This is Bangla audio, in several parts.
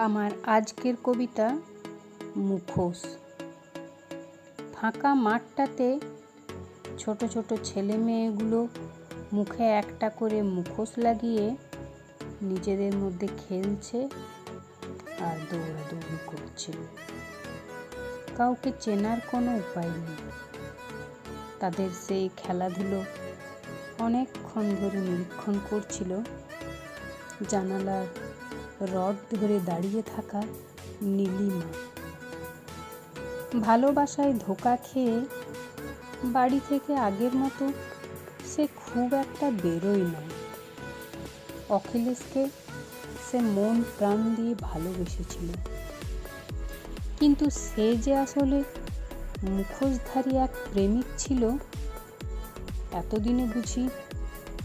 আমার আজকের কবিতা মুখোশ। ফাঁকা মাঠটাতে ছোট ছোট ছেলে মেয়েগুলো মুখে একটা করে মুখোশ লাগিয়ে নিজেদের মধ্যে খেলছে আর দৌড়াদৌড়ি করছে। কাউকে চেনার কোনো উপায় নেই। তাদের সেই খেলাধুলো অনেকক্ষণ ধরে নিরীক্ষণ করছিল। জানালার রড ধরে দাঁড়িয়ে থাকা নীলিমা। ভালোবাসায় ধোকা খেয়ে বাড়ি থেকে আগের মতো সে খুব একটা বেরোয় না। অখিলেশকে সে মন প্রাণ দিয়ে ভালোবেসেছিল। কিন্তু সে যে আসলে মুখোশধারী এক প্রেমিক ছিল, এতদিনে বুঝি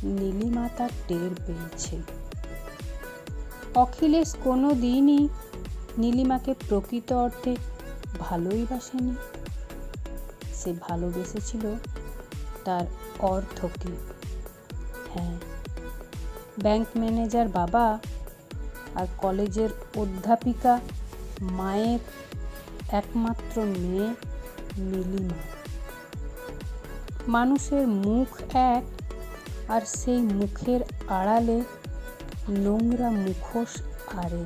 নীলিমা তার টের পেয়েছে। অখিলেশ কোনো দিনই নীলিমাকে প্রকৃত অর্থে ভালোই বাসেনি। সে ভালোবেসেছিল তার অর্থকে হ্যাঁ ব্যাংক ম্যানেজার বাবা আর কলেজের অধ্যাপিকা মায়ের একমাত্র মেয়ে নীলিমা। মানুষের মুখ এক আর সেই মুখের আড়ালে নোংরা মুখোশ আরে।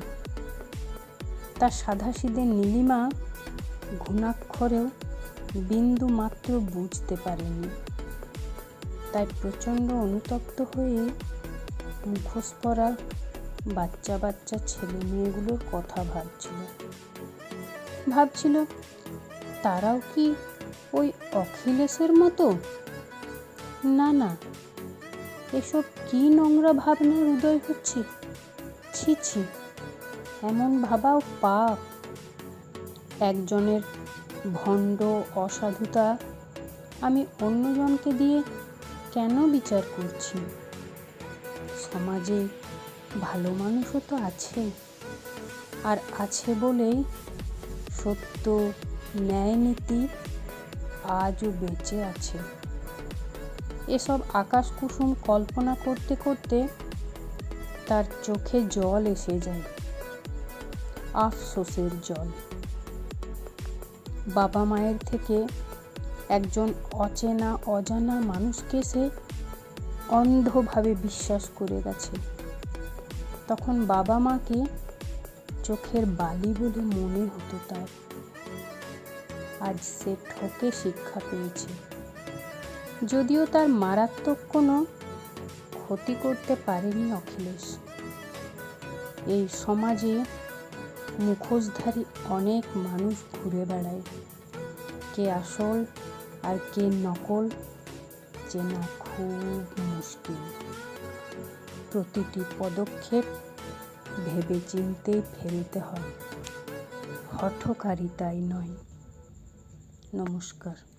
তার সাধাসিধে নীলিমা ঘুণাক্ষরেও বিন্দু মাত্র বুঝতে পারেনি। তাই প্রচণ্ড অনুতপ্ত হয়ে মুখোশ পরা বাচ্চা বাচ্চা ছেলে মেয়েগুলোর কথা ভাবছিল। ভাবছিল, তারাও কি ওই অখিলেশের মতো? না না এসব কি নোংরা ভাবনার উদয় হচ্ছে? ছি ছি, এমন ভাবাও পাপ। একজনের ভণ্ড অসাধুতা আমি অন্যজনকে দিয়ে কেন বিচার করছি? সমাজে ভালো মানুষও তো আছে। আর আছে বলেই সত্য ন্যায় নীতি আজও বেঁচে আছে। এসব আকাশ কুসুম কল্পনা করতে করতে তার চোখে জল এসে যায়। আফসোসের জল। বাবা মায়ের থেকে একজন অচেনা, অজানা মানুষকে সে অন্ধভাবে বিশ্বাস করে গেছে। তখন বাবা মাকে চোখের বালি বলে মনে হতো তার। আজ সে ঠকে শিক্ষা পেয়েছে। যদিও তার মারাত্মক কোনো ক্ষতি করতে পারেনি অখিলেশ। এই সমাজে মুখোশধারী অনেক মানুষ ঘুরে বেড়ায়। কে আসল আর কে নকল চেনা খুব মুশকিল। প্রতিটি পদক্ষেপ ভেবে চিনতেই ফেলতে হয়। হঠকারিতাই নয়। নমস্কার।